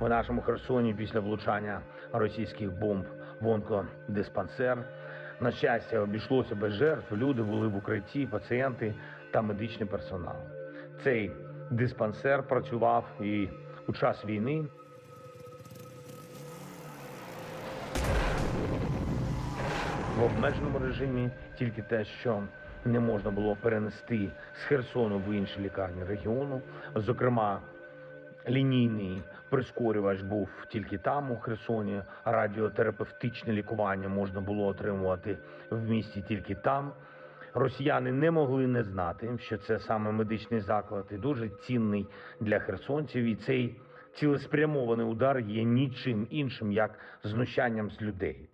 в нашому Херсоні після влучання російських бомб в онкодиспансер. На щастя, обійшлося без жертв. Люди були в укритті, пацієнти та медичний персонал. Цей диспансер працював і у час війни. в обмеженому режимі тільки те, що не можна було перенести з Херсону в інші лікарні регіону. Зокрема, лінійний прискорювач був тільки там, у Херсоні. Радіотерапевтичне лікування можна було отримувати в місті тільки там. Росіяни не могли не знати, що це саме медичний заклад і дуже цінний для херсонців. І цей цілеспрямований удар є нічим іншим як знущанням з людей.